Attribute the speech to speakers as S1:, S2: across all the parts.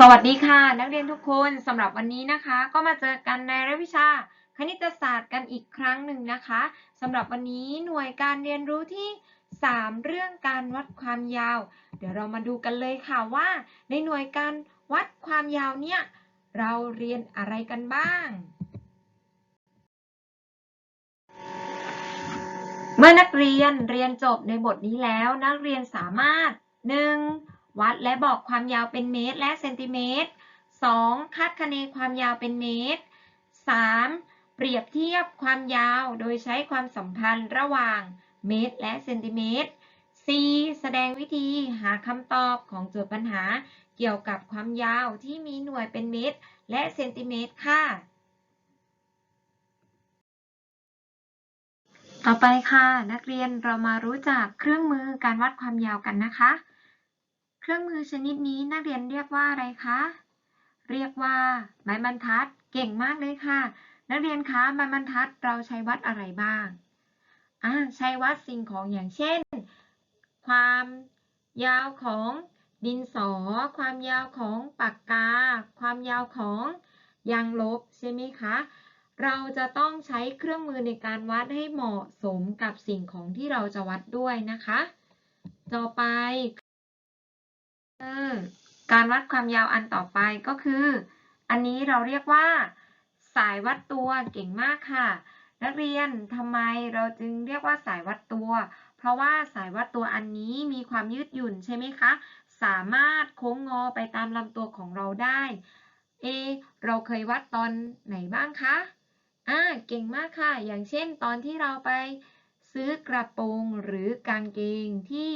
S1: สวัสดีค่ะ นักเรียนทุกคนสำหรับวันนี้นะคะ ก็มาเจอกันในรายวิชา คณิตศาสตร์กันอีกครั้งหนึ่งนะคะสำหรับวันนี้หน่วยการเรียนรู้ที่3เรื่องการวัดความยาว เดี๋ยวเรามาดูกันเลยค่ะว่าในหน่วยการวัดความยาวเนี่ย เราเรียนอะไรกันบ้าง เมื่อนักเรียนเรียนจบในบทนี้แล้ว นักเรียนสามารถ 1. วัดและบอกความยาวเป็นเมตร และเซนติเมตร 2. คาดคะเนความยาวเป็นเมตร 3. เปรียบเทียบความยาวโดยใช้ความสัมพันธ์ระหว่างเมตรและเซนติเมตร 4. แสดงวิธีหาคำตอบของโจทย์ปัญหา เกี่ยวกับความยาวที่มีหน่วยเป็นเมตรและเซนติเมตร ค่ะ ต่อไปค่ะ นักเรียนเรามารู้จักเครื่องมือการวัดความยาวกันนะคะเครื่องมือชนิดนี้นักเรียนเรียกว่าอะไรคะ เรียกว่าไม้บรรทัด เก่งมากเลยค่ะ นักเรียนคะไม้บรรทัดเราใช้วัดอะไรบ้างอ่าใช้วัดสิ่งของอย่างเช่น ความยาวของดินสอ ความยาวของปากกา ความยาวของ ยางลบใช่ไหมคะ เราจะต้องใช้เครื่องมือในการวัดให้เหมาะสมกับสิ่งของที่เราจะวัดด้วยนะคะ ต่อไปือการวัดความยาวอันต่อไปก็คือ อันนี้เราเรียกว่า สายวัดตัวเก่งมากค่ะนักเรียนทำไมเราจึงเรียกว่าสายวัดตัว เพราะว่าสายวัดตัวอันนี้มีความยืดหยุ่นใช่ไหมคะสามารถโค้งงอไปตามลำตัวของเราได้เอเราเคยวัดตอนไหนบ้างคะอ่าเก่งมากค่ะ อย่างเช่น ตอนที่เราไปซื้อกระโปรงหรือกางเกงที่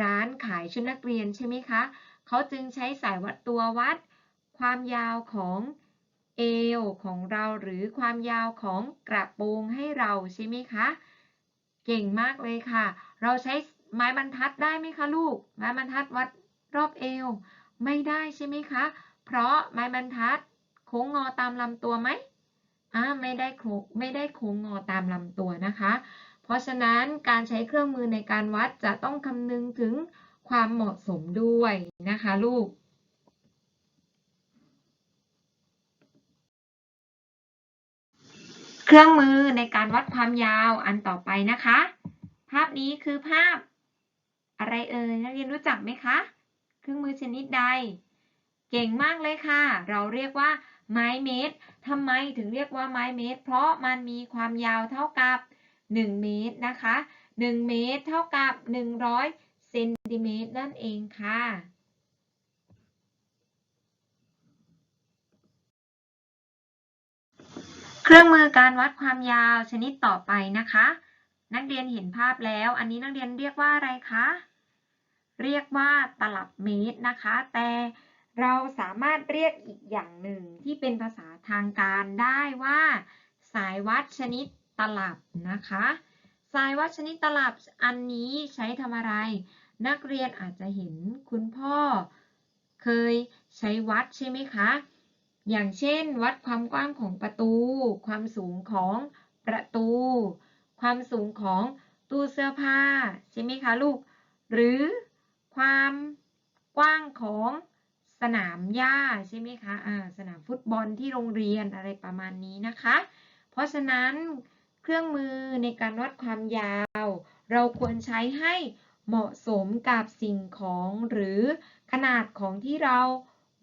S1: ร้านขายชุดนักเรียนใช่ไหมคะ เขาจึงใช้สายวัดตัววัด ความยาวของเอวของเราหรือความยาวของกระโปรงให้เราใช่ไหมคะ เก่งมากเลยค่ะ เราใช้ไม้บรรทัดได้ไหมคะลูก ไม้บรรทัดวัดรอบเอว ไม่ได้ใช่ไหมคะ เพราะไม้บรรทัดโค้งงอตามลำตัวไหมอ่า ไม่ได้โค้งไม่ได้โค้งงอตามลำตัวนะคะพราะฉะนั้นการใช้เครื่องมือในการวัดจะต้องคำนึงถึงความเหมาะสมด้วยนะคะลูก เครื่องมือในการวัดความยาวอันต่อไปนะคะ ภาพนี้คือภาพ อะไรเอ่ยนักเรียนรู้จักไหมคะ เครื่องมือชนิดใด เก่งมากเลยค่ะ เราเรียกว่าไม้เมตร ทำไมถึงเรียกว่าไม้เมตรเพราะมันมีความยาวเท่ากับ1 เมตรนะคะ1เมตรเท่ากับ 100เซนติเมตรนั่นเองค่ะ เครื่องมือการวัดความยาวชนิดต่อไปนะคะ นักเรียนเห็นภาพแล้ว อันนี้นักเรียนเรียกว่าอะไรคะ เรียกว่าตลับเมตรนะคะ แต่เราสามารถเรียกอีกอย่างหนึ่งที่เป็นภาษาทางการได้ว่า สายวัดชนิดตลับนะคะทรายวัดชนิดตลับอันนี้ใช้ทำอะไร นักเรียนอาจจะเห็นคุณพ่อเคยใช้วัดใช่ไหมคะ อย่างเช่น วัดความกว้างของประตู ความสูงของประตู ความสูงของตู้เสื้อผ้าใช่ไหมคะลูก หรือความกว้างของสนามหญ้าใช่ไหมคะะสนามฟุตบอลที่โรงเรียนอะไรประมาณนี้นะคะ เพราะฉะนั้นเครื่องมือในการวัดความยาว เราควรใช้ให้เหมาะสมกับสิ่งของหรือขนาดของที่เรา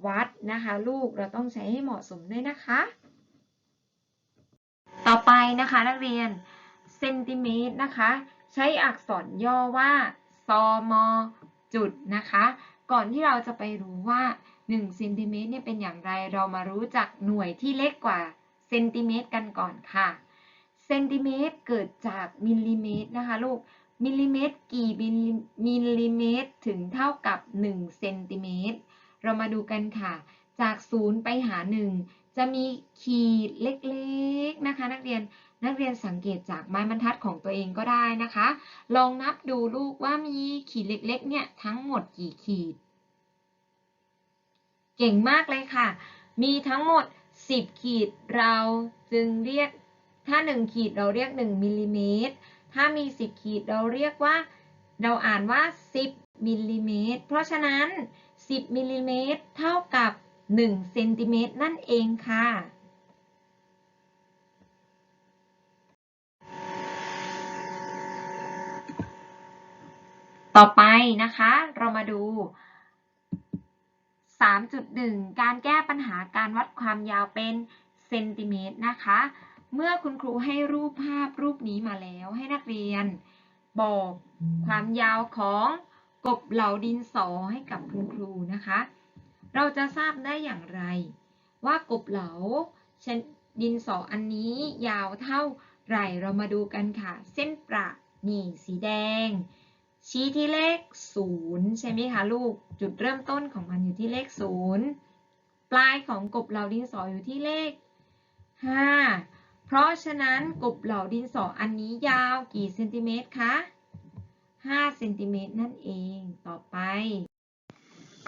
S1: วัดนะคะ ลูกเราต้องใช้ให้เหมาะสมด้วยนะคะ ต่อไปนะคะนักเรียนเซนติเมตรนะคะ ใช้อักษรย่อว่าซม จุดนะคะ ก่อนที่เราจะไปรู้ว่า1เซนติเมตรเนี่ยเป็นอย่างไรเรามารู้จักหน่วยที่เล็กกว่า เซนติเมตร กันก่อนค่ะเซนติเมตรเกิดจากมิลลิเมตรนะคะ ลูก มิลลิเมตรกี่มิลลิเมตร ถึงเท่ากับ 1 เซนติเมตร เรามาดูกันค่ะจาก 0 ไปหา 1 จะมีขีดเล็กๆนะคะนักเรียนนักเรียนสังเกตจากไม้บรรทัดของตัวเองก็ได้นะคะ ลองนับดูลูกว่ามีขีดเล็กๆเนี่ยทั้งหมดกี่ขีด เก่งมากเลยค่ะ มีทั้งหมด 10 ขีดเราจึงเรียกถ้า 1 ขีดเราเรียก 1 มิลลิเมตร ถ้ามี 10 ขีดเราเรียกว่าเราอ่านว่า 10 มิลลิเมตร เพราะฉะนั้น 10 มิลลิเมตรเท่ากับ1เซนติเมตรนั่นเองค่ะ ต่อไปนะคะ เรามาดู 3.1 การแก้ปัญหาการวัดความยาวเป็นเซนติเมตรนะคะเมื่อคุณครูให้รูปภาพรูปนี้มาแล้วให้นักเรียน บอกความยาวของกบเหล่าดินสอให้กับคุณครูนะคะ เราจะทราบได้อย่างไร ว่ากบเหลาดินสออันนี้ยาวเท่าไหร่เรามาดูกันค่ะ เส้นประนี่สีแดง ชี้ที่เลข0ใช่ไหมคะลูก จุดเริ่มต้นของมันอยู่ที่เลข0ปลายของกบเหลาดินสออยู่ที่เลข5เพราะฉะนั้นกบเหล่าดินสออันนี้ยาวกี่เซนติเมตรคะ5เซนติเมตร นั่นเองต่อไป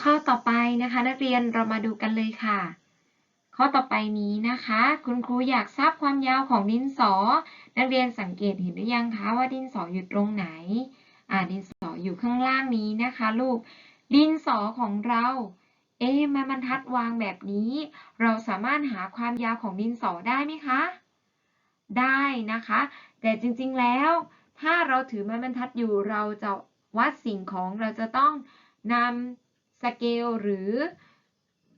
S1: ข้อต่อไปนะคะ นักเรียนเรามาดูกันเลยค่ะ ข้อต่อไปนี้นะคะ คุณครูอยากทราบความยาวของดินสอ นักเรียนสังเกตเห็นหรือยังคะว่าดินสออยู่ตรงไหน อ่าดินสออยู่ข้างล่างนี้นะคะลูกดินสอของเรา เอ๊ะมันบรรทัดวางแบบนี้ เราสามารถหาความยาวของดินสอได้ไหมคะได้นะคะ แต่จริงๆแล้วถ้าเราถือไม้บรรทัดอยู่เราจะวัดสิ่งของเราจะต้องนำสเกลหรือ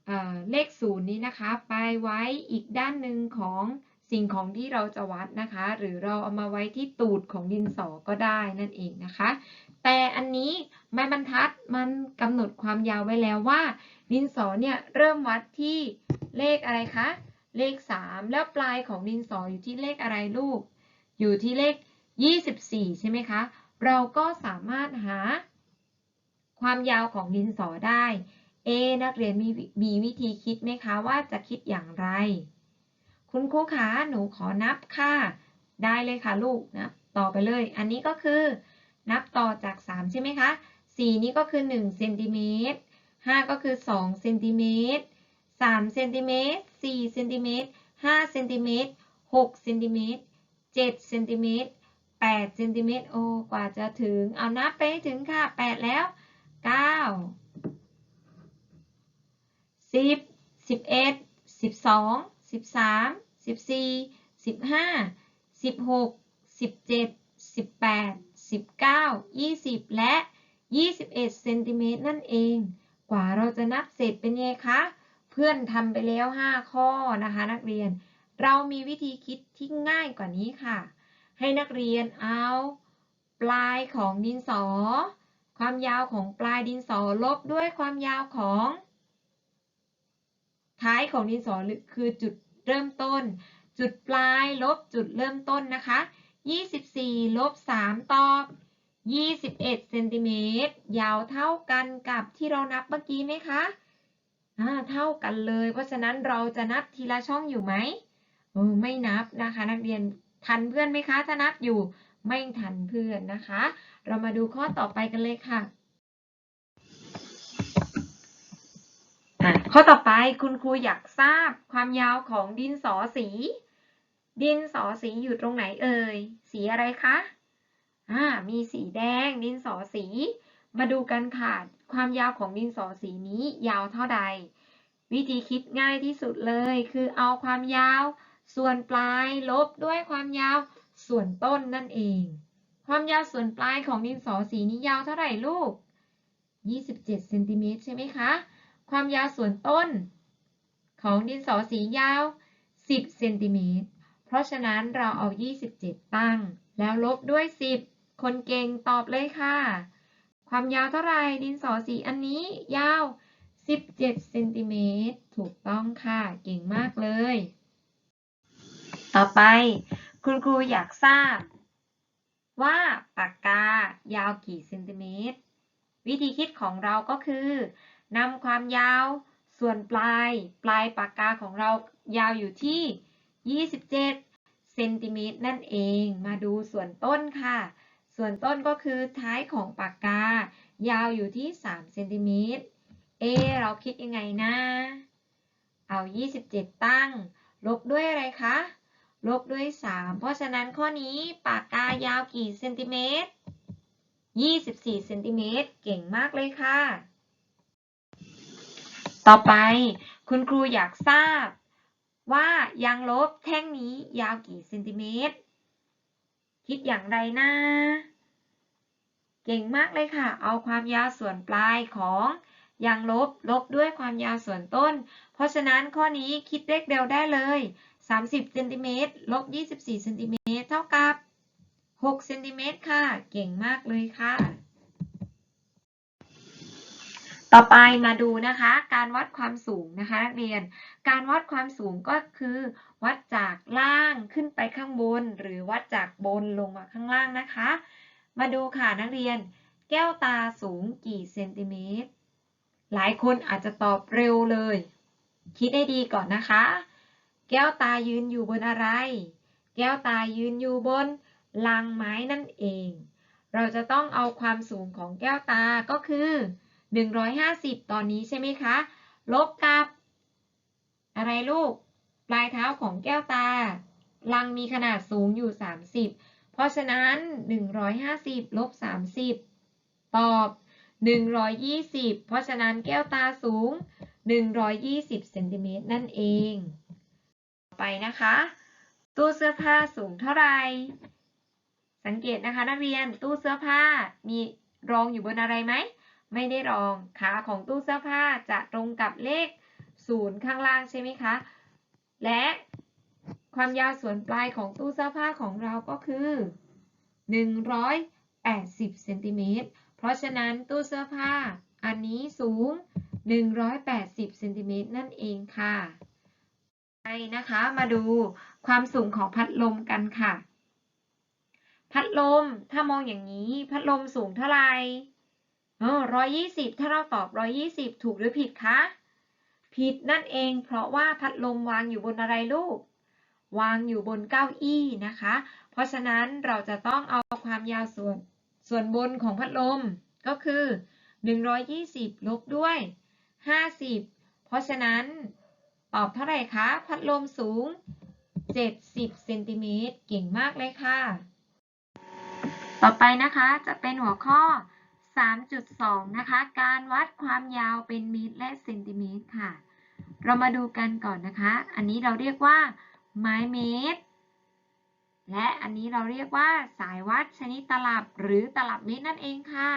S1: เอเลขศูนย์นี้นะคะ ไปไว้อีกด้านหนึ่งของสิ่งของที่เราจะวัดนะคะ หรือเราเอามาไว้ที่ตูดของดินสอก็ได้นั่นเองนะคะ แต่อันนี้ไม้บรรทัดมันกำหนดความยาวไว้แล้วว่า ดินสอเนี่ยเริ่มวัดที่เลขอะไรคะเลข 3 แล้วปลายของดินสออยู่ที่เลขอะไรลูก อยู่ที่เลข 24 ใช่ไหมคะ เราก็สามารถหาความยาวของดินสอได้เอนักเรียนมีมีวิธีคิดไหมคะว่าจะคิดอย่างไร คุณครูคะหนูขอนับค่ะ ได้เลยค่ะลูกนะ ต่อไปเลย อันนี้ก็คือนับต่อจาก 3 ใช่ไหมคะ 4 นี้ก็คือ1เซนติเมตร5ก็คือ2เซนติเมตร3เซนติเมตร4เซนติเมตร5เซนติเมตร6เซนติเมตร7เซนติเมตร8เซนติเมตรโอ้กว่าจะถึงเอานับไปถึงค่ะ8แล้ว 9 10 11 12 13 14 15 16 17 18 19 20 และ 21เซนติเมตรนั่นเอง กว่าเราจะนับเสร็จเป็นไงคะเพื่อนทำไปแล้ว 5 ข้อนะคะ นักเรียน เรามีวิธีคิดที่ง่ายกว่านี้ค่ะ ให้นักเรียนเอาปลายของดินสอ ความยาวของปลายดินสอลบด้วยความยาวของ ท้ายของดินสอคือจุดเริ่มต้น จุดปลายลบจุดเริ่มต้นนะคะ 24ลบ3ตอบ 21เซนติเมตร ยาวเท่ากันกับที่เรานับเมื่อกี้ไหมคะเท่ากันเลยเพราะฉะนั้นเราจะนับทีละช่องอยู่ไหมออไม่นับนะคะ นักเรียนทันเพื่อนไหมคะถ้านับอยู่ไม่ทันเพื่อนนะคะ เรามาดูข้อต่อไปกันเลยค่ะ ข้อต่อไปคุณครูอยากทราบความยาวของดินสอสี ดินสอสีอยู่ตรงไหนเอ่ยสีอะไรคะอ่ามีสีแดงดินสอสี มาดูกันค่ะความยาวของดินสอสีนี้ยาวเท่าใด วิธีคิดง่ายที่สุดเลยคือเอาความยาวส่วนปลาย ลบด้วยความยาวส่วนต้นนั่นเอง ความยาวส่วนปลายของดินสอสีนี้ยาวเท่าไหร่ลูก 27เซนติเมตรใช่ไหมคะ ความยาวส่วนต้น ของดินสอสียาว10เซนติเมตรเพราะฉะนั้นเราเอา 27 ตั้ง แล้วลบด้วย 10 คนเก่งตอบเลยค่ะความยาวเท่าไร ดินสอสีอันนี้ยาว 17 เซนติเมตร ถูกต้องค่ะ เก่งมากเลย ต่อไป คุณครูอยากทราบว่าปากกายาวกี่เซนติเมตร วิธีคิดของเราก็คือนำความยาวส่วนปลาย ปลายปากกาของเรายาวอยู่ที่ 27 เซนติเมตร นั่นเอง มาดูส่วนต้นค่ะส่วนต้นก็คือท้ายของปากกา ยาวอยู่ที่3เซนติเมตรเอเราคิดยังไงนะ เอา 27 ตั้ง ลบด้วยอะไรคะ ลบด้วย 3 เพราะฉะนั้นข้อนี้ปากกายาวกี่เซนติเมตร24เซนติเมตรเก่งมากเลยค่ะ ต่อไปคุณครูอยากทราบว่ายางลบแท่งนี้ยาวกี่เซนติเมตรคิดอย่างไรนะ เก่งมากเลยค่ะ เอาความยาวส่วนปลายของยางลบลบด้วยความยาวส่วนต้น เพราะฉะนั้นข้อนี้คิดเลขเดียวได้เลย 30เซนติเมตรลบ24เซนติเมตรเท่ากับ6เซนติเมตรค่ะ เก่งมากเลยค่ะต่อไปมาดูนะคะการวัดความสูงนะคะนักเรียน การวัดความสูงก็คือวัดจากล่างขึ้นไปข้างบน หรือวัดจากบนลงมาข้างล่างนะคะ มาดูค่ะนักเรียน แก้วตาสูงกี่เซนติเมตร หลายคนอาจจะตอบเร็วเลย คิดให้ดีก่อนนะคะ แก้วตายืนอยู่บนอะไร แก้วตายืนอยู่บนลังไม้นั่นเอง เราจะต้องเอาความสูงของแก้วตาก็คือ150 ตอนนี้ใช่ไหมคะ ลบกับ อะไรลูก ปลายเท้าของแก้วตา ลังมีขนาดสูงอยู่ 30 เพราะฉะนั้น 150 ลบ 30 ตอบ 120 เพราะฉะนั้นแก้วตาสูง 120เซนติเมตรนั่นเองไปนะคะ ตู้เสื้อผ้าสูงเท่าไหร่สังเกตนะคะนักเรียน ตู้เสื้อผ้ามีรองอยู่บนอะไรไหมไม่ได้รองขาของตู้เสื้อผ้าจะตรงกับเลข 0 ข้างล่างใช่ไหมคะ และความยาวส่วนปลายของตู้เสื้อผ้าของเราก็คือ 180เซนติเมตรเพราะฉะนั้นตู้เสื้อผ้า อันนี้สูง 180เซนติเมตรนั่นเองค่ะ ไปนะคะ มาดูความสูงของพัดลมกันค่ะ พัดลมถ้ามองอย่างนี้พัดลมสูงเท่าไหร่เออร้อยยี่สิบ ถ้าเราตอบร้อยี่สิบถูกหรือผิดคะ ผิดนั่นเอง เพราะว่าพัดลม วางอยู่บนอะไรลูก วางอยู่บนเก้าอี้นะคะ เพราะฉะนั้นเราจะต้องเอาความยาว ส่วนส่วนบนของพัดลมก็คือ 120 ลบด้วย 50 เพราะฉะนั้น ตอบเท่าไหร่คะ พัดลมสูง 70เซนติเมตรเก่งมากเลยค่ะ ต่อไปนะคะจะเป็นหัวข้อ3.2 นะคะ การวัดความยาวเป็นเมตรและเซนติเมตร ค่ะ เรามาดูกันก่อนนะคะ อันนี้เราเรียกว่า ไม้เมตร และอันนี้เราเรียกว่าสายวัดชนิดตลับหรือตลับเมตรนั่นเองค่ะ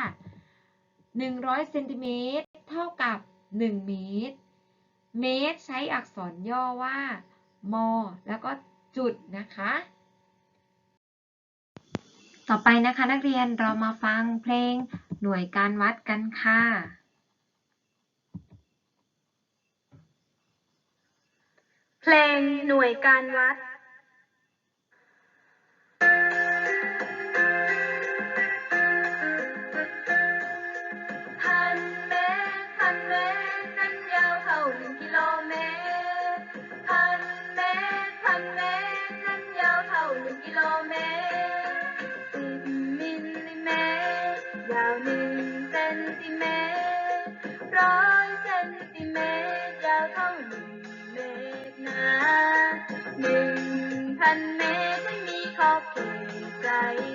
S1: 100 เซนติเมตร เท่ากับ 1 เมตร เมตรใช้อักษรย่อว่า ม แล้วก็จุดนะคะต่อไปนะคะนักเรียนเรามาฟังเพลงหน่วยการวัดกันค่ะ เพลงหน่วยการวัด I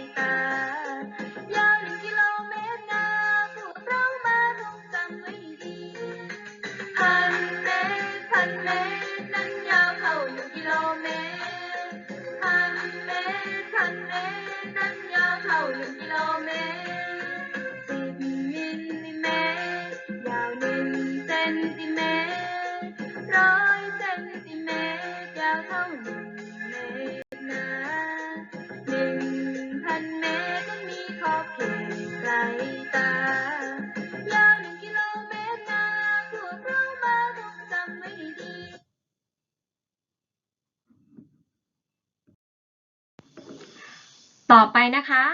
S1: ต่อไปนะคะ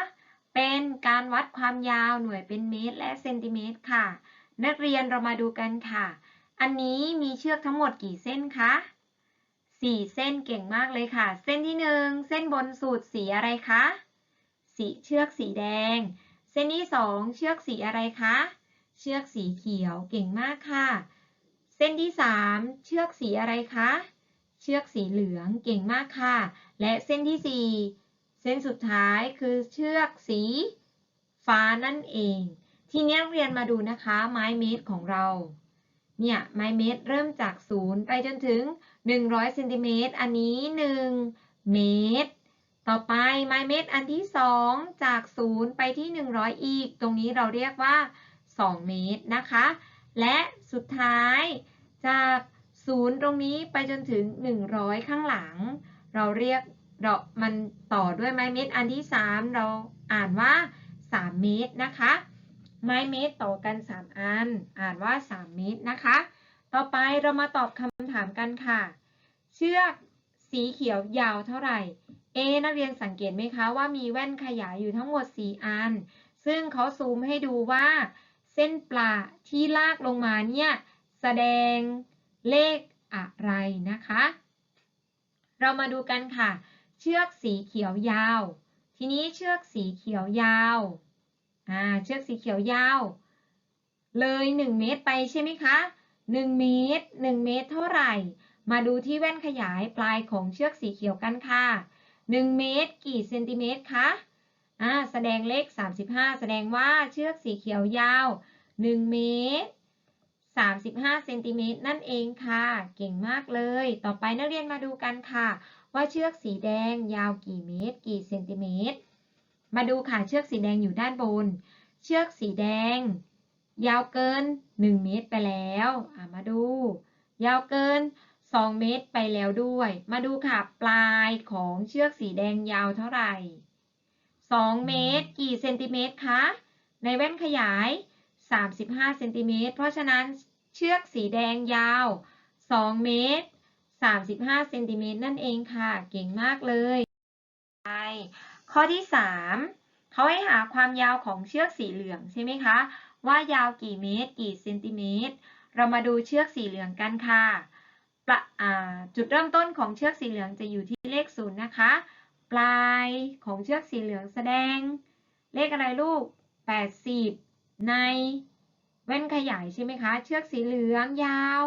S1: เป็นการวัดความยาวหน่วยเป็นเมตร และเซนติเมตรค่ะ นักเรียนเรามาดูกันค่ะ อันนี้มีเชือกทั้งหมดกี่เส้นคะ4 เส้นเก่งมากเลยค่ะ เส้นที่ 1 เส้นบนสุดสีอะไรคะสีเชือกสีแดง เส้นที่2เชือกสีอะไรคะเชือกสีเขียวเก่งมากค่ะ เส้นที่3เชือกสีอะไรคะเชือกสีเหลืองเก่งมากค่ะ และเส้นที่4เส้นสุดท้ายคือเชือกสีฟ้านั่นเอง ทีนี้เรียนมาดูนะคะ ไม้เมตรของเรา เนี่ย ไม้เมตรเริ่มจาก0ไปจนถึง100เซนติเมตรอันนี้1เมตร ต่อไปไม้เมตรอันที่2จาก0ไปที่100 อีก ตรงนี้เราเรียกว่า2เมตรนะคะ และสุดท้ายจาก 0 ตรงนี้ไปจนถึง 100 ข้างหลัง เราเรียกเรามัน ต่อด้วยไม้เมตร อันที่ 3 เรา อ่านว่า 3 เมตร นะคะ ไม้ เมตร ต่อ กัน 3 อัน อ่านว่า 3 เมตร นะคะ ต่อไป เรา มา ตอบคำถาม กัน ค่ะ เชือก สีเขียว ยาว เท่าไหร่เอนักเรียน สังเกตไหมคะ ว่ามีแว่นขยายอยู่ทั้งหมด 4 อัน ซึ่งเขาซูม ให้ดูว่า เส้น ปลา ที่ ลาก ลงมา เนี่ย แสดงเลขอะไร นะคะ เรามาดูกัน ค่ะชือกสีเขียวยาว ทีนี้เชือกสีเขียวยาวอ่าเชือกสีเขียวยาว เลย 1 เมตรไปใช่ไหมคะ1เมตร1 เมตรเท่าไหร่ มาดูที่แว่นขยายปลายของเชือกสีเขียวกันค่ะ 1 เมตรกี่เซนติเมตรคะอ่าแสดงเลข 35 แสดงว่าเชือกสีเขียวยาว1เมตร35เซนติเมตรนั่นเองค่ะ เก่งมากเลย ต่อไปนักเรียนมาดูกันค่ะว่าเชือกสีแดงยาวกี่เมตร กี่เซนติเมตร มาดูค่ะเชือกสีแดงอยู่ด้านบน เชือกสีแดง ยาวเกิน 1 เมตรไปแล้ว มาดู ยาวเกิน 2 เมตรไปแล้วด้วย มาดูค่ะปลายของเชือกสีแดงยาวเท่าไหร่ 2 เมตร กี่เซนติเมตรคะในแว่นขยาย 35เซนติเมตรเพราะฉะนั้นเชือกสีแดงยาว 2 เมตร35เซนติเมตรนั่นเองค่ะเก่งมากเลยไปข้อที่ 3เขาให้หาความยาวของเชือกสีเหลืองใช่ไหมคะว่ายาวกี่เมตรกี่เซนติเมตร เรามาดูเชือกสีเหลืองกันค่ะประจุดเริ่มต้นของเชือกสีเหลืองจะอยู่ที่เลขศูนย์นะคะปลายของเชือกสีเหลืองแสดง เลขอะไรลูก80 ในแว่นขยายใช่ไหมคะเชือกสีเหลืองยาว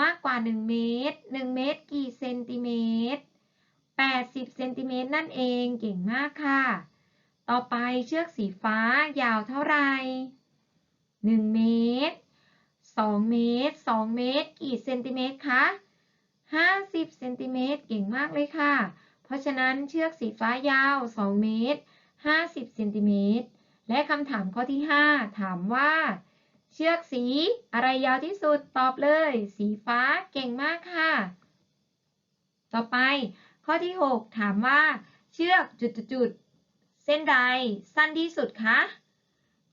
S1: มากกว่า 1 เมตร 1 เมตร กี่เซนติเมตร 80 เซนติเมตรนั่นเอง เก่งมากค่ะ ต่อไปเชือกสีฟ้า ยาวเท่าไหร่1เมตร 2 เมตร 2 เมตร กี่เซนติเมตรคะ 50 เซนติเมตร เก่งมากเลยค่ะ เพราะฉะนั้นเชือกสีฟ้ายาว 2 เมตร 50 เซนติเมตร และคำถามข้อที่ 5 ถามว่าชือกสีอะไรยาวที่สุดตอบเลย สีฟ้าเก่งมากค่ะ ต่อไปข้อที่ 6 ถามว่า เชือกจุดๆเส้นใด สั้นที่สุดคะ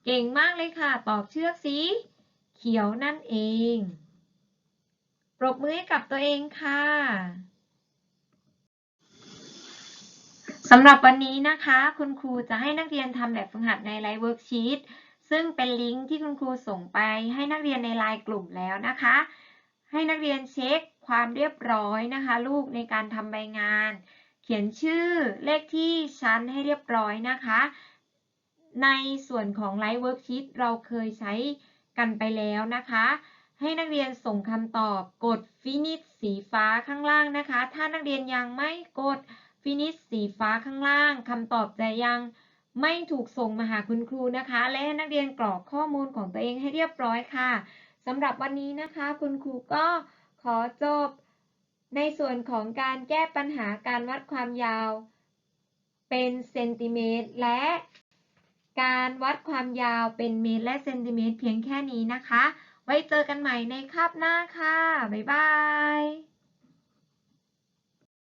S1: เก่งมากเลยค่ะ ตอบเชือกสี เขียวนั่นเอง ปรบมือให้กับตัวเองค่ะสำหรับวันนี้นะคะ คุณครูจะให้นักเรียนทำแบบฝึกหัดในไลฟ์เวิร์กชีตซึ่งเป็นลิงก์ที่คุณครูส่งไปให้นักเรียนในไลน์กลุ่มแล้วนะคะ ให้นักเรียนเช็คความเรียบร้อยนะคะลูกในการทำใบงาน เขียนชื่อเลขที่ชั้นให้เรียบร้อยนะคะ ในส่วนของไลฟ์เวิร์กชีตเราเคยใช้กันไปแล้วนะคะ ให้นักเรียนส่งคำตอบกดฟินิชสีฟ้าข้างล่างนะคะ ถ้านักเรียนยังไม่กดฟินิชสีฟ้าข้างล่างคำตอบจะยังไม่ถูกส่งมาหาคุณครูนะคะ และนักเรียนกรอกข้อมูลของตัวเองให้เรียบร้อยค่ะสำหรับวันนี้นะคะ คุณครูก็ขอจบ ในส่วนของการแก้ปัญหาการวัดความยาวเป็นเซนติเมตร และการวัดความยาวเป็นเมตร และเซนติเมตร เพียงแค่นี้นะคะ ไว้เจอกันใหม่ในคาบหน้าค่ะบ๊ายบาย